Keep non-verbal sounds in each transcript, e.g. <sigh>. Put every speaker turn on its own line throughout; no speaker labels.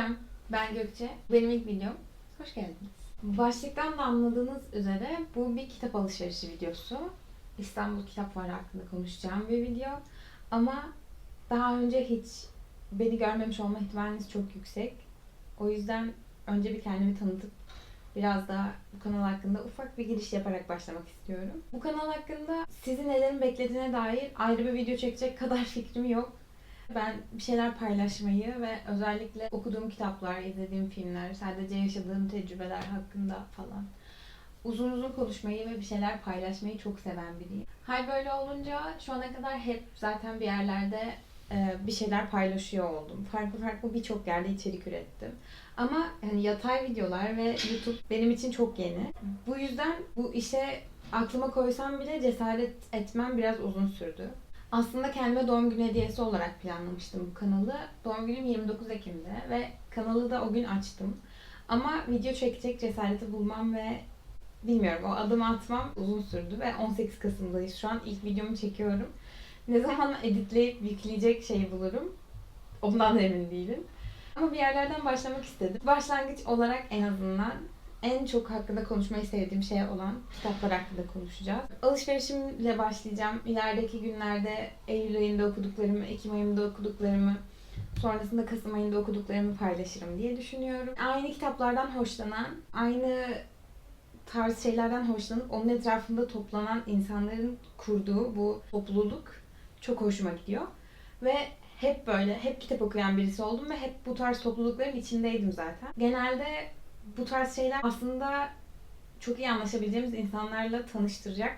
Selam, ben Gökçe. Benim ilk videom. Hoş geldiniz. Başlıktan da anladığınız üzere bu bir kitap alışverişi videosu. İstanbul Kitap Fuarı hakkında konuşacağım bir video. Ama daha önce hiç beni görmemiş olma ihtimaliniz çok yüksek. O yüzden önce bir kendimi tanıtıp biraz daha bu kanal hakkında ufak bir giriş yaparak başlamak istiyorum. Bu kanal hakkında sizi nelerin beklediğine dair ayrı bir video çekecek kadar <laughs> fikrim yok. Ben bir şeyler paylaşmayı ve özellikle okuduğum kitaplar, izlediğim filmler, sadece yaşadığım tecrübeler hakkında falan uzun uzun konuşmayı ve bir şeyler paylaşmayı çok seven biriyim. Hal böyle olunca şu ana kadar hep zaten bir yerlerde e, bir şeyler paylaşıyor oldum. Farklı farklı birçok yerde içerik ürettim. Ama hani yatay videolar ve YouTube benim için çok yeni. Bu yüzden bu işe aklıma koysam bile cesaret etmem biraz uzun sürdü. Aslında kendime doğum günü hediyesi olarak planlamıştım bu kanalı. Doğum günüm 29 Ekim'de ve kanalı da o gün açtım. Ama video çekecek cesareti bulmam ve bilmiyorum o adımı atmam uzun sürdü ve 18 Kasım'dayız şu an. ilk videomu çekiyorum. Ne zaman editleyip yükleyecek şeyi bulurum ondan da emin değilim. Ama bir yerlerden başlamak istedim. Başlangıç olarak en azından en çok hakkında konuşmayı sevdiğim şey olan kitaplar hakkında konuşacağız. Alışverişimle başlayacağım. İlerideki günlerde Eylül ayında okuduklarımı, Ekim ayında okuduklarımı, sonrasında Kasım ayında okuduklarımı paylaşırım diye düşünüyorum. Aynı kitaplardan hoşlanan, aynı tarz şeylerden hoşlanıp onun etrafında toplanan insanların kurduğu bu topluluk çok hoşuma gidiyor. Ve hep böyle, hep kitap okuyan birisi oldum ve hep bu tarz toplulukların içindeydim zaten. Genelde bu tarz şeyler aslında çok iyi anlaşabileceğimiz insanlarla tanıştıracak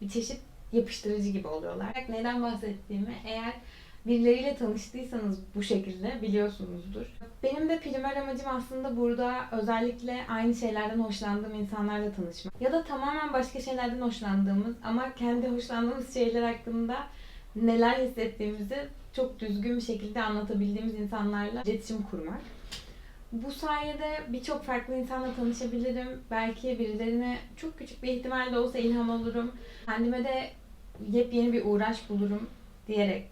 bir çeşit yapıştırıcı gibi oluyorlar. Neden bahsettiğimi eğer birileriyle tanıştıysanız bu şekilde biliyorsunuzdur. Benim de primer amacım aslında burada özellikle aynı şeylerden hoşlandığım insanlarla tanışmak. Ya da tamamen başka şeylerden hoşlandığımız ama kendi hoşlandığımız şeyler hakkında neler hissettiğimizi çok düzgün bir şekilde anlatabildiğimiz insanlarla iletişim kurmak. Bu sayede birçok farklı insanla tanışabilirim. Belki birilerine çok küçük bir ihtimalle olsa ilham olurum. Kendime de yepyeni bir uğraş bulurum diyerek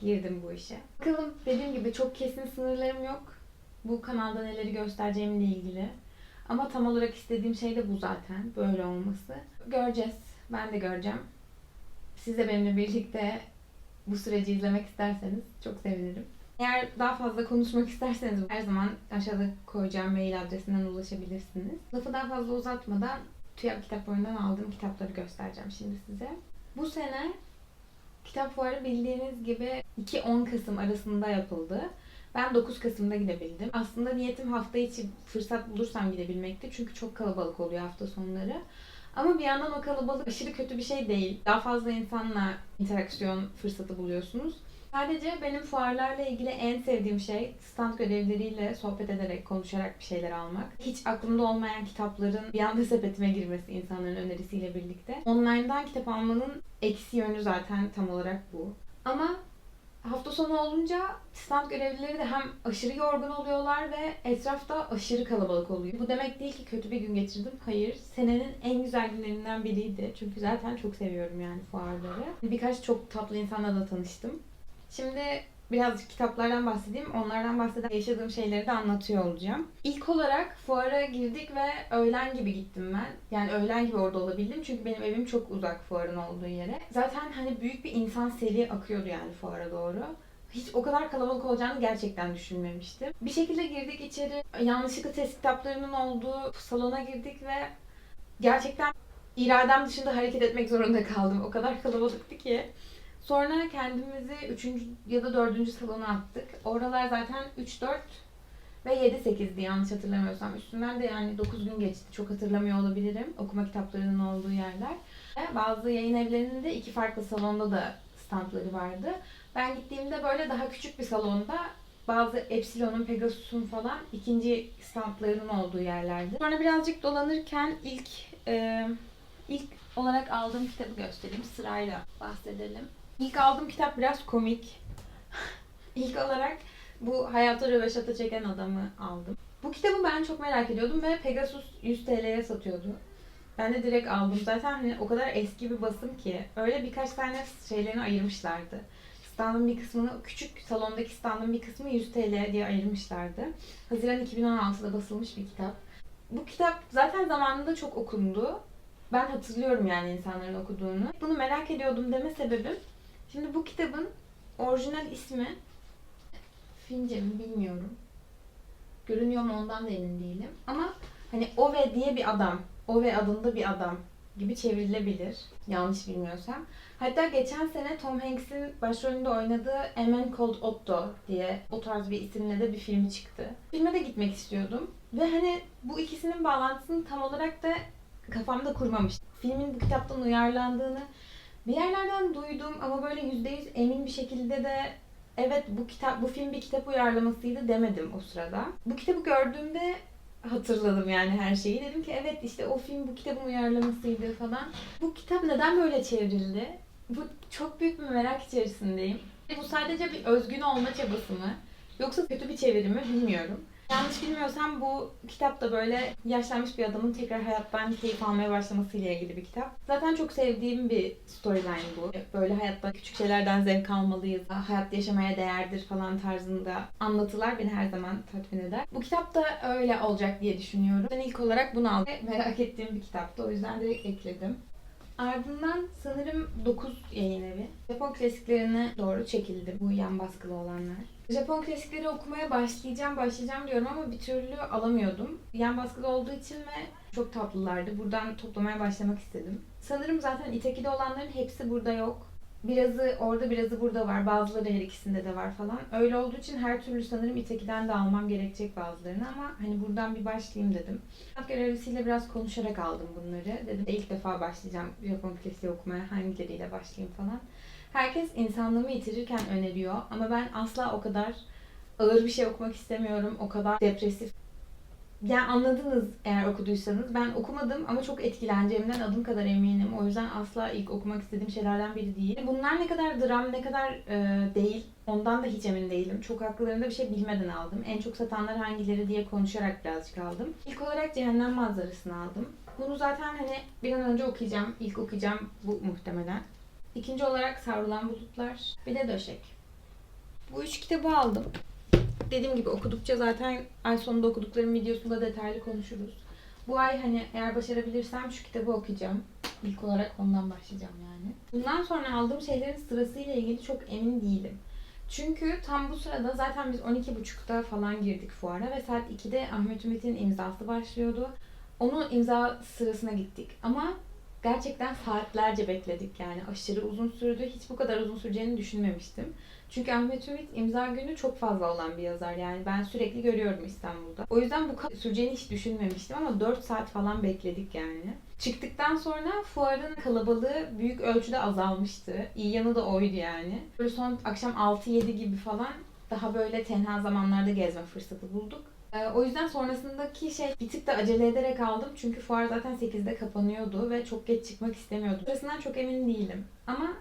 girdim bu işe. Bakalım dediğim gibi çok kesin sınırlarım yok. Bu kanalda neleri göstereceğimle ilgili. Ama tam olarak istediğim şey de bu zaten. Böyle olması. Göreceğiz. Ben de göreceğim. Siz de benimle birlikte bu süreci izlemek isterseniz çok sevinirim. Eğer daha fazla konuşmak isterseniz her zaman aşağıda koyacağım mail adresinden ulaşabilirsiniz. Lafı daha fazla uzatmadan TÜYAP Kitap Fuarı'ndan aldığım kitapları göstereceğim şimdi size. Bu sene Kitap Fuarı bildiğiniz gibi 2-10 Kasım arasında yapıldı. Ben 9 Kasım'da gidebildim. Aslında niyetim hafta içi fırsat bulursam gidebilmekti. Çünkü çok kalabalık oluyor hafta sonları. Ama bir yandan o kalabalık aşırı kötü bir şey değil. Daha fazla insanla interaksiyon fırsatı buluyorsunuz. Sadece benim fuarlarla ilgili en sevdiğim şey stand görevlileriyle sohbet ederek, konuşarak bir şeyler almak. Hiç aklımda olmayan kitapların bir anda sepetime girmesi insanların önerisiyle birlikte. Online'dan kitap almanın eksi yönü zaten tam olarak bu. Ama hafta sonu olunca stand görevlileri de hem aşırı yorgun oluyorlar ve etrafta aşırı kalabalık oluyor. Bu demek değil ki kötü bir gün geçirdim. Hayır. Senenin en güzel günlerinden biriydi. Çünkü zaten çok seviyorum yani fuarları. Birkaç çok tatlı insanla da tanıştım. Şimdi birazcık kitaplardan bahsedeyim. Onlardan bahseden yaşadığım şeyleri de anlatıyor olacağım. İlk olarak fuara girdik ve öğlen gibi gittim ben. Yani öğlen gibi orada olabildim. Çünkü benim evim çok uzak fuarın olduğu yere. Zaten hani büyük bir insan seli akıyordu yani fuara doğru. Hiç o kadar kalabalık olacağını gerçekten düşünmemiştim. Bir şekilde girdik içeri. Yanlışlıkla test kitaplarının olduğu salona girdik ve gerçekten iradem dışında hareket etmek zorunda kaldım. O kadar kalabalıktı ki. Sonra kendimizi 3. ya da 4. salona attık. Oralar zaten 3, 4 ve 7, 8'di yanlış hatırlamıyorsam. Üstünden de yani 9 gün geçti. Çok hatırlamıyor olabilirim. Okuma kitaplarının olduğu yerler. Bazı yayın evlerinin de iki farklı salonda da standları vardı. Ben gittiğimde böyle daha küçük bir salonda bazı Epsilon'un, Pegasus'un falan ikinci standlarının olduğu yerlerdi. Sonra birazcık dolanırken ilk e, ilk olarak aldığım kitabı göstereyim. Sırayla bahsedelim. İlk aldığım kitap biraz komik. <laughs> İlk olarak bu hayata röveşata çeken adamı aldım. Bu kitabı ben çok merak ediyordum ve Pegasus 100 TL'ye satıyordu. Ben de direkt aldım. Zaten hani o kadar eski bir basım ki öyle birkaç tane şeylerini ayırmışlardı. standın bir kısmını, küçük salondaki standın bir kısmı 100 TL diye ayırmışlardı. Haziran 2016'da basılmış bir kitap. Bu kitap zaten zamanında çok okundu. Ben hatırlıyorum yani insanların okuduğunu. Bunu merak ediyordum deme sebebim. Şimdi bu kitabın orijinal ismi Fince mi bilmiyorum. Görünüyor mu ondan da emin değilim. Ama hani Ove diye bir adam, Ove adında bir adam gibi çevrilebilir. Yanlış bilmiyorsam. Hatta geçen sene Tom Hanks'in başrolünde oynadığı A Man Called Otto diye o tarz bir isimle de bir filmi çıktı. Filme de gitmek istiyordum. Ve hani bu ikisinin bağlantısını tam olarak da kafamda kurmamıştım. Filmin bu kitaptan uyarlandığını bir yerlerden duydum ama böyle %100 emin bir şekilde de evet bu kitap bu film bir kitap uyarlamasıydı demedim o sırada. Bu kitabı gördüğümde hatırladım yani her şeyi. Dedim ki evet işte o film bu kitabın uyarlamasıydı falan. Bu kitap neden böyle çevrildi? Bu çok büyük bir merak içerisindeyim. Bu sadece bir özgün olma çabası mı? Yoksa kötü bir çeviri mi bilmiyorum. Yanlış bilmiyorsam bu kitap da böyle yaşlanmış bir adamın tekrar hayattan keyif almaya başlamasıyla ilgili bir kitap. Zaten çok sevdiğim bir storyline bu. Böyle hayatta küçük şeylerden zevk almalıyız, hayatta yaşamaya değerdir falan tarzında anlatılar beni her zaman tatmin eder. Bu kitap da öyle olacak diye düşünüyorum. Ben ilk olarak bunu aldım. Merak ettiğim bir kitaptı. O yüzden direkt ekledim. Ardından sanırım 9 yayın evi. Japon klasiklerine doğru çekildim. Bu yan baskılı olanlar. Japon klasikleri okumaya başlayacağım, başlayacağım diyorum ama bir türlü alamıyordum. Yan baskılı olduğu için ve çok tatlılardı. Buradan toplamaya başlamak istedim. Sanırım zaten Itaki'de olanların hepsi burada yok. Birazı orada, birazı burada var. Bazıları her ikisinde de var falan. Öyle olduğu için her türlü sanırım Itaki'den de almam gerekecek bazılarını ama hani buradan bir başlayayım dedim. Kitap görevlisiyle biraz konuşarak aldım bunları. Dedim ilk defa başlayacağım Japon klasiği okumaya hangileriyle başlayayım falan. Herkes insanlığımı yitirirken öneriyor ama ben asla o kadar ağır bir şey okumak istemiyorum. O kadar depresif. Yani anladınız eğer okuduysanız. Ben okumadım ama çok etkileneceğimden adım kadar eminim. O yüzden asla ilk okumak istediğim şeylerden biri değil. Bunlar ne kadar dram, ne kadar e, değil ondan da hiç emin değilim. Çok haklarında bir şey bilmeden aldım. En çok satanlar hangileri diye konuşarak birazcık aldım. İlk olarak Cehennem Manzarası'nı aldım. Bunu zaten hani bir an önce okuyacağım. İlk okuyacağım bu muhtemelen. İkinci olarak Savrulan Bulutlar, bir de Döşek. Bu üç kitabı aldım. Dediğim gibi okudukça zaten ay sonunda okuduklarım videosunda detaylı konuşuruz. Bu ay hani eğer başarabilirsem şu kitabı okuyacağım. İlk olarak ondan başlayacağım yani. Bundan sonra aldığım şeylerin sırasıyla ilgili çok emin değilim. Çünkü tam bu sırada zaten biz 12.30'da falan girdik fuara ve saat 2'de Ahmet Ümit'in imzası başlıyordu. Onun imza sırasına gittik. Ama gerçekten saatlerce bekledik yani aşırı uzun sürdü. Hiç bu kadar uzun süreceğini düşünmemiştim. Çünkü Ahmet Ümit imza günü çok fazla olan bir yazar yani ben sürekli görüyorum İstanbul'da. O yüzden bu kadar süreceğini hiç düşünmemiştim ama 4 saat falan bekledik yani. Çıktıktan sonra fuarın kalabalığı büyük ölçüde azalmıştı. İyi yanı da oydu yani. Böyle son akşam 6-7 gibi falan daha böyle tenha zamanlarda gezme fırsatı bulduk. Ee, O yüzden sonrasındaki şey bir tık da acele ederek aldım. Çünkü fuar zaten 8'de kapanıyordu ve çok geç çıkmak istemiyordum. Sırasından çok emin değilim. Ama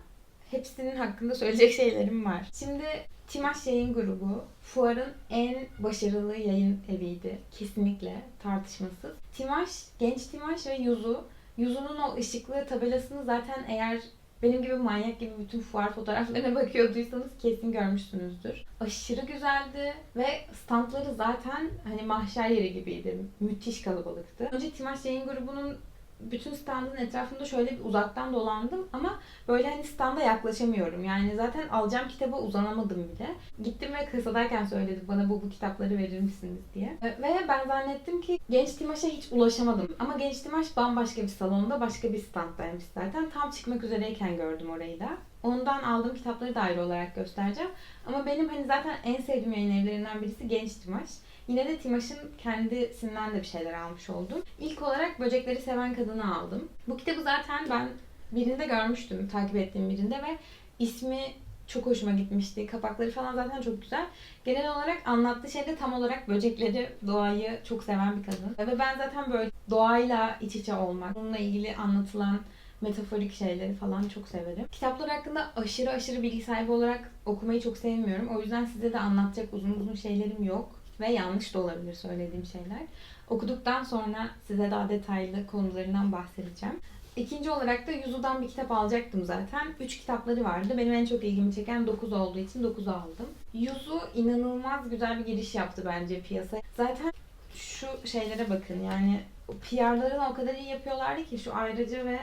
hepsinin hakkında söyleyecek şeylerim var. Şimdi Timaş Yayın Grubu fuarın en başarılı yayın eviydi. Kesinlikle tartışmasız. Timaş, genç Timaş ve Yuzu. Yuzu'nun o ışıklı tabelasını zaten eğer benim gibi manyak gibi bütün fuar fotoğraflarına <laughs> bakıyorduysanız kesin görmüşsünüzdür. Aşırı güzeldi ve standları zaten hani mahşer yeri gibiydi. Müthiş kalabalıktı. Önce Timaş Yayın Grubu'nun bütün standın etrafında şöyle bir uzaktan dolandım ama böyle hani standa yaklaşamıyorum. Yani zaten alacağım kitaba uzanamadım bile. Gittim ve kasadayken söyledim bana bu, bu kitapları verir misiniz diye. Ve ben zannettim ki Genç Timaş'a hiç ulaşamadım. Ama Genç Timaş bambaşka bir salonda başka bir standdaymış zaten. Tam çıkmak üzereyken gördüm orayı da. Ondan aldığım kitapları da ayrı olarak göstereceğim. Ama benim hani zaten en sevdiğim yayın evlerinden birisi Genç Timaş. Yine de Timaş'ın kendisinden de bir şeyler almış oldum. İlk olarak Böcekleri Seven Kadını aldım. Bu kitabı zaten ben birinde görmüştüm, takip ettiğim birinde ve ismi çok hoşuma gitmişti. Kapakları falan zaten çok güzel. Genel olarak anlattığı şey de tam olarak böcekleri, doğayı çok seven bir kadın. Ve ben zaten böyle doğayla iç içe olmak, bununla ilgili anlatılan metaforik şeyleri falan çok severim. Kitaplar hakkında aşırı aşırı bilgi sahibi olarak okumayı çok sevmiyorum. O yüzden size de anlatacak uzun uzun şeylerim yok. Ve yanlış da olabilir söylediğim şeyler. Okuduktan sonra size daha detaylı konularından bahsedeceğim. İkinci olarak da Yuzu'dan bir kitap alacaktım zaten. Üç kitapları vardı. Benim en çok ilgimi çeken 9 olduğu için 9'u aldım. Yuzu inanılmaz güzel bir giriş yaptı bence piyasaya. Zaten şu şeylere bakın yani PR'larını o kadar iyi yapıyorlardı ki şu ayrıcı ve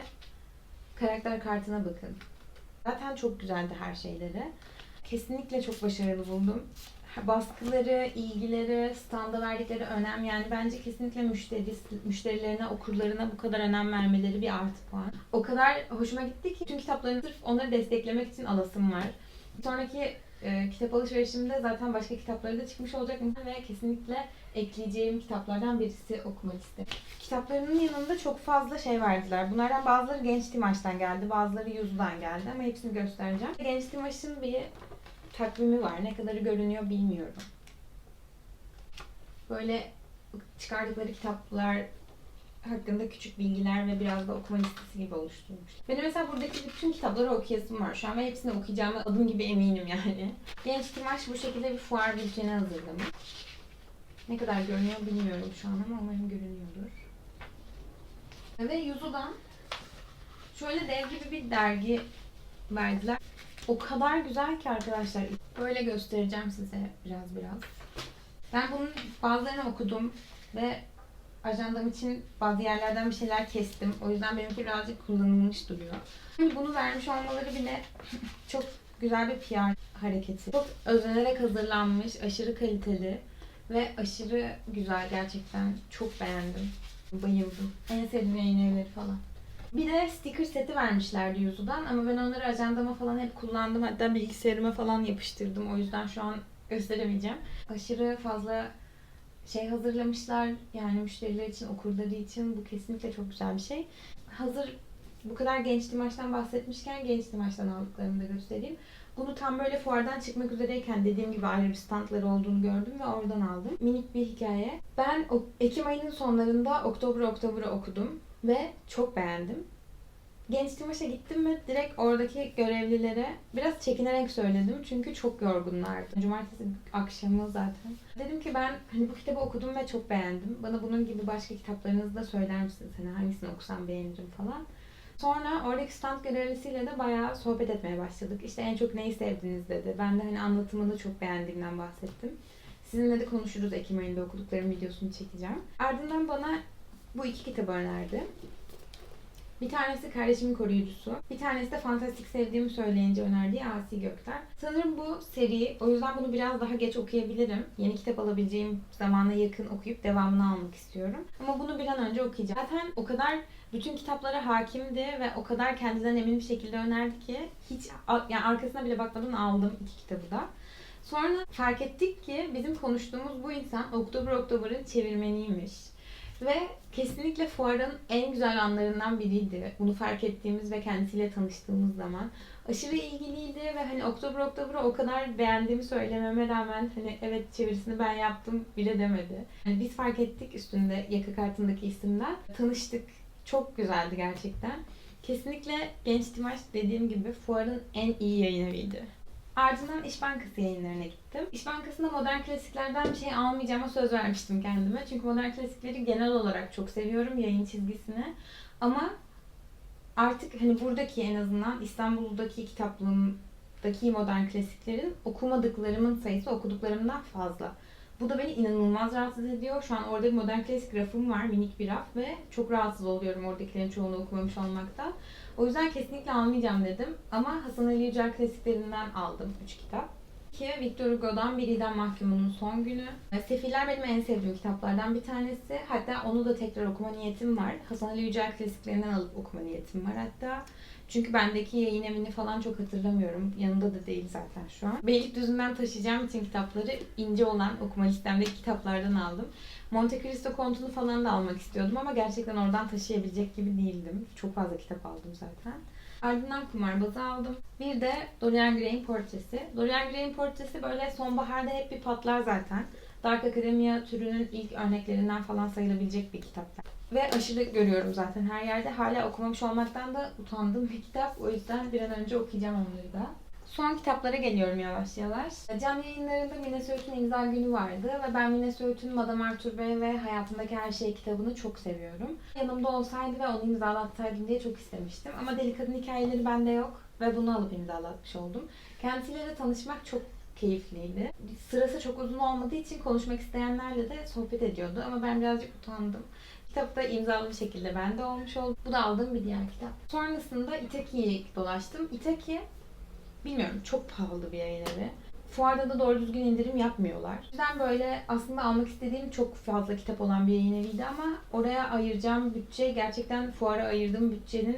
karakter kartına bakın. Zaten çok güzeldi her şeyleri. Kesinlikle çok başarılı buldum. Baskıları, ilgileri, standa verdikleri önem yani bence kesinlikle müşteri, müşterilerine, okurlarına bu kadar önem vermeleri bir artı puan. O kadar hoşuma gitti ki tüm kitaplarını sırf onları desteklemek için alasım var. Sonraki e, kitap alışverişimde zaten başka kitapları da çıkmış olacak ve kesinlikle ekleyeceğim kitaplardan birisi okumak istedim. Kitaplarının yanında çok fazla şey verdiler. Bunlardan bazıları Genç Timaş'tan geldi, bazıları Yuzu'dan geldi ama hepsini göstereceğim. Genç Timaş'ın bir takvimi var. Ne kadarı görünüyor bilmiyorum. Böyle çıkardıkları kitaplar hakkında küçük bilgiler ve biraz da okuma listesi gibi oluşturmuş. Benim mesela buradaki bütün kitapları okuyasım var şu an ve hepsini okuyacağıma adım gibi eminim yani. Genç Timaş bu şekilde bir fuar bülteni hazırlamış. Ne kadar görünüyor bilmiyorum şu an ama umarım görünüyordur. Ve Yuzu'dan şöyle dev gibi bir dergi verdiler. O kadar güzel ki arkadaşlar. Böyle göstereceğim size biraz biraz. Ben bunun bazılarını okudum ve ajandam için bazı yerlerden bir şeyler kestim. O yüzden benimki birazcık kullanılmış duruyor. Bunu vermiş olmaları bile <laughs> çok güzel bir PR hareketi. Çok özenerek hazırlanmış, aşırı kaliteli ve aşırı güzel gerçekten. Çok beğendim. Bayıldım. En sevdiğim yayın evleri falan. Bir de sticker seti vermişlerdi Yuzu'dan ama ben onları ajandama falan hep kullandım. Hatta bilgisayarıma falan yapıştırdım. O yüzden şu an gösteremeyeceğim. Aşırı fazla şey hazırlamışlar. Yani müşteriler için, okurları için bu kesinlikle çok güzel bir şey. Hazır bu kadar genç Dimaş'tan bahsetmişken genç Dimaş'tan aldıklarımı da göstereyim. Bunu tam böyle fuardan çıkmak üzereyken dediğim gibi ayrı bir standları olduğunu gördüm ve oradan aldım. Minik bir hikaye. Ben Ekim ayının sonlarında Oktober Oktober'ı okudum ve çok beğendim. Genç Timaş'a gittim mi direkt oradaki görevlilere biraz çekinerek söyledim çünkü çok yorgunlardı. Cumartesi akşamı zaten. Dedim ki ben hani bu kitabı okudum ve çok beğendim. Bana bunun gibi başka kitaplarınızı da söyler misiniz? Hani hangisini okusam beğenirim falan. Sonra oradaki stand görevlisiyle de bayağı sohbet etmeye başladık. İşte en çok neyi sevdiniz dedi. Ben de hani anlatımını çok beğendiğimden bahsettim. Sizinle de konuşuruz Ekim ayında okuduklarım videosunu çekeceğim. Ardından bana bu iki kitabı önerdi. Bir tanesi Kardeşimin Koruyucusu. Bir tanesi de fantastik sevdiğimi söyleyince önerdiği Asi Gökler. Sanırım bu seri, o yüzden bunu biraz daha geç okuyabilirim. Yeni kitap alabileceğim zamana yakın okuyup devamını almak istiyorum. Ama bunu bir an önce okuyacağım. Zaten o kadar bütün kitaplara hakimdi ve o kadar kendinden emin bir şekilde önerdi ki hiç yani arkasına bile bakmadan aldım iki kitabı da. Sonra fark ettik ki bizim konuştuğumuz bu insan Oktober Oktober'ın çevirmeniymiş. Ve kesinlikle fuarın en güzel anlarından biriydi. Bunu fark ettiğimiz ve kendisiyle tanıştığımız zaman. Aşırı ilgiliydi ve hani Oktober Oktober'ı o kadar beğendiğimi söylememe rağmen hani evet çevirisini ben yaptım bile demedi. Yani biz fark ettik üstünde yaka kartındaki isimden. Tanıştık. Çok güzeldi gerçekten. Kesinlikle Genç Timaş dediğim gibi fuarın en iyi yayın eviydi. Ardından İş Bankası yayınlarına gittim. İş Bankası'nda modern klasiklerden bir şey almayacağıma söz vermiştim kendime. Çünkü modern klasikleri genel olarak çok seviyorum yayın çizgisini. Ama artık hani buradaki en azından İstanbul'daki kitaplığımdaki modern klasiklerin okumadıklarımın sayısı okuduklarımdan fazla. Bu da beni inanılmaz rahatsız ediyor. Şu an orada bir modern klasik rafım var, minik bir raf ve çok rahatsız oluyorum oradakilerin çoğunu okumamış olmaktan. O yüzden kesinlikle almayacağım dedim. Ama Hasan Ali Yücel klasiklerinden aldım 3 kitap. Ki Victor Hugo'dan Bir İdam Mahkumu'nun Son Günü. Sefiller benim en sevdiğim kitaplardan bir tanesi. Hatta onu da tekrar okuma niyetim var. Hasan Ali Yücel klasiklerinden alıp okuma niyetim var hatta. Çünkü bendeki yayın evini falan çok hatırlamıyorum. Yanında da değil zaten şu an. Beylikdüzü'nden taşıyacağım için kitapları ince olan okuma listemdeki kitaplardan aldım. Monte Cristo kontunu falan da almak istiyordum ama gerçekten oradan taşıyabilecek gibi değildim. Çok fazla kitap aldım zaten. Ardından kumarbazı aldım. Bir de Dorian Gray'in portresi. Dorian Gray'in portresi böyle sonbaharda hep bir patlar zaten. Dark Academia türünün ilk örneklerinden falan sayılabilecek bir kitap. Ve aşırı görüyorum zaten her yerde. Hala okumamış olmaktan da utandığım bir kitap. O yüzden bir an önce okuyacağım onları da. Son kitaplara geliyorum yavaş yavaş. Can yayınlarında Mine Söğüt'ün imza günü vardı ve ben Mine Söğüt'ün Madame Arthur Bey ve Hayatımdaki Her Şey kitabını çok seviyorum. Yanımda olsaydı ve onu imzalatsaydım diye çok istemiştim. Ama Deli Kadın hikayeleri bende yok ve bunu alıp imzalatmış oldum. Kendisiyle de tanışmak çok keyifliydi. Sırası çok uzun olmadığı için konuşmak isteyenlerle de sohbet ediyordu ama ben birazcık utandım. Kitap da imzalı bir şekilde bende olmuş oldu. Bu da aldığım bir diğer kitap. Sonrasında Itaki'yi dolaştım. Itaki bilmiyorum çok pahalı bir yayın evi. Fuarda da doğru düzgün indirim yapmıyorlar. O yüzden böyle aslında almak istediğim çok fazla kitap olan bir yayın eviydi ama oraya ayıracağım bütçe gerçekten fuara ayırdığım bütçenin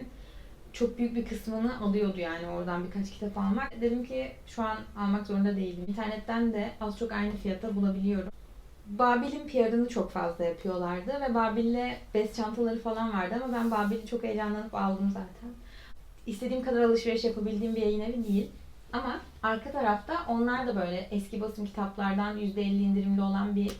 çok büyük bir kısmını alıyordu yani oradan birkaç kitap almak. Dedim ki şu an almak zorunda değilim. İnternetten de az çok aynı fiyata bulabiliyorum. Babil'in PR'ını çok fazla yapıyorlardı ve Babil'le bez çantaları falan vardı ama ben Babil'i çok heyecanlanıp aldım zaten. İstediğim kadar alışveriş yapabildiğim bir yayın evi değil. Ama arka tarafta onlar da böyle eski basım kitaplardan %50 indirimli olan bir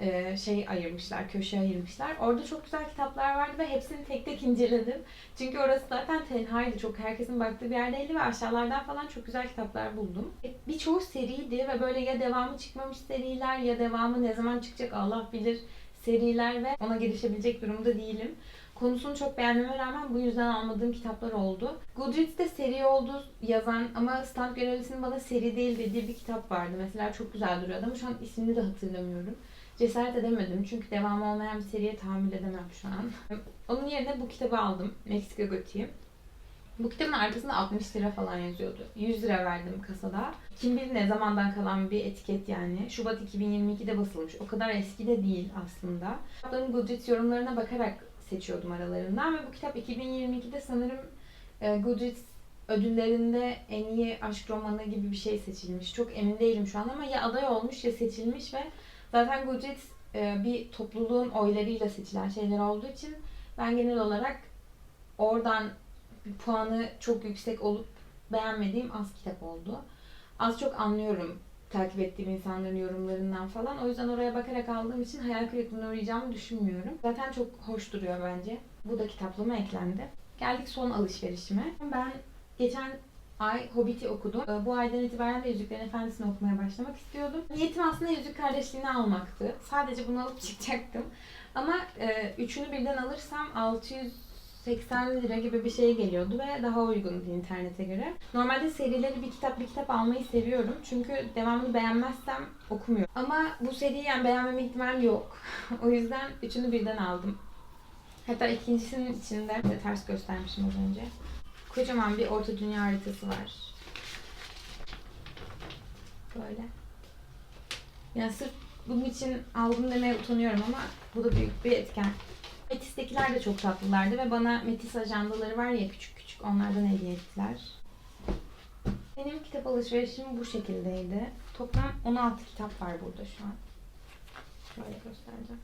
e, şey ayırmışlar, köşe ayırmışlar. Orada çok güzel kitaplar vardı ve hepsini tek tek inceledim. Çünkü orası zaten tenhaydı. Çok herkesin baktığı bir yer değildi ve aşağılardan falan çok güzel kitaplar buldum. Birçoğu seriydi ve böyle ya devamı çıkmamış seriler ya devamı ne zaman çıkacak Allah bilir seriler ve ona girişebilecek durumda değilim. Konusunu çok beğenmeme rağmen bu yüzden almadığım kitaplar oldu. Goodreads'te seri oldu yazan ama stand görevlisinin bana seri değil dediği bir kitap vardı. Mesela çok güzel duruyordu ama şu an ismini de hatırlamıyorum. Cesaret edemedim çünkü devamı olmayan bir seriye tahammül edemem şu an. Onun yerine bu kitabı aldım. Meksika Gotiği. Bu kitabın arkasında 60 lira falan yazıyordu. 100 lira verdim kasada. Kim bilir ne zamandan kalan bir etiket yani. Şubat 2022'de basılmış. O kadar eski de değil aslında. Kitapların Goodreads yorumlarına bakarak seçiyordum aralarından ve bu kitap 2022'de sanırım e, Goodreads ödüllerinde en iyi aşk romanı gibi bir şey seçilmiş. Çok emin değilim şu an ama ya aday olmuş ya seçilmiş ve zaten Goodreads e, bir topluluğun oylarıyla seçilen şeyler olduğu için ben genel olarak oradan bir puanı çok yüksek olup beğenmediğim az kitap oldu. Az çok anlıyorum takip ettiğim insanların yorumlarından falan. O yüzden oraya bakarak aldığım için hayal kırıklığına uğrayacağımı düşünmüyorum. Zaten çok hoş duruyor bence. Bu da kitaplığıma eklendi. Geldik son alışverişime. Ben geçen ay Hobbit'i okudum. Bu aydan itibaren de Yüzüklerin Efendisi'ni okumaya başlamak istiyordum. Niyetim aslında Yüzük Kardeşliğini almaktı. Sadece bunu alıp <laughs> çıkacaktım. Ama e, üçünü birden alırsam 680 lira gibi bir şey geliyordu ve daha uygundu internete göre. Normalde serileri bir kitap bir kitap almayı seviyorum. Çünkü devamını beğenmezsem okumuyorum. Ama bu seriyi yani beğenmeme ihtimali yok. <laughs> o yüzden üçünü birden aldım. Hatta ikincisinin içinde de ters göstermişim az önce. Kocaman bir orta dünya haritası var. Böyle. Yani sırf bunun için aldım demeye utanıyorum ama bu da büyük bir etken. Metis'tekiler de çok tatlılardı ve bana Metis ajandaları var ya küçük küçük onlardan hediye ettiler. Benim kitap alışverişim bu şekildeydi. Toplam 16 kitap var burada şu an. Şöyle göstereceğim.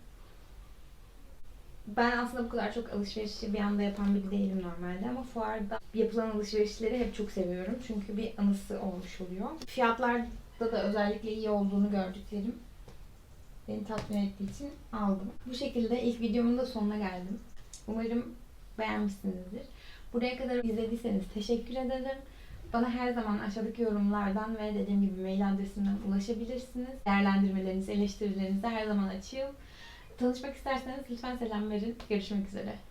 Ben aslında bu kadar çok alışverişi bir anda yapan biri değilim normalde ama fuarda yapılan alışverişleri hep çok seviyorum. Çünkü bir anısı olmuş oluyor. Fiyatlarda da özellikle iyi olduğunu gördüklerim beni tatmin ettiği için aldım. Bu şekilde ilk videomun da sonuna geldim. Umarım beğenmişsinizdir. Buraya kadar izlediyseniz teşekkür ederim. Bana her zaman aşağıdaki yorumlardan ve dediğim gibi mail adresimden ulaşabilirsiniz. Değerlendirmelerinizi, eleştirilerinizi her zaman açığım. Tanışmak isterseniz lütfen selam verin. Görüşmek üzere.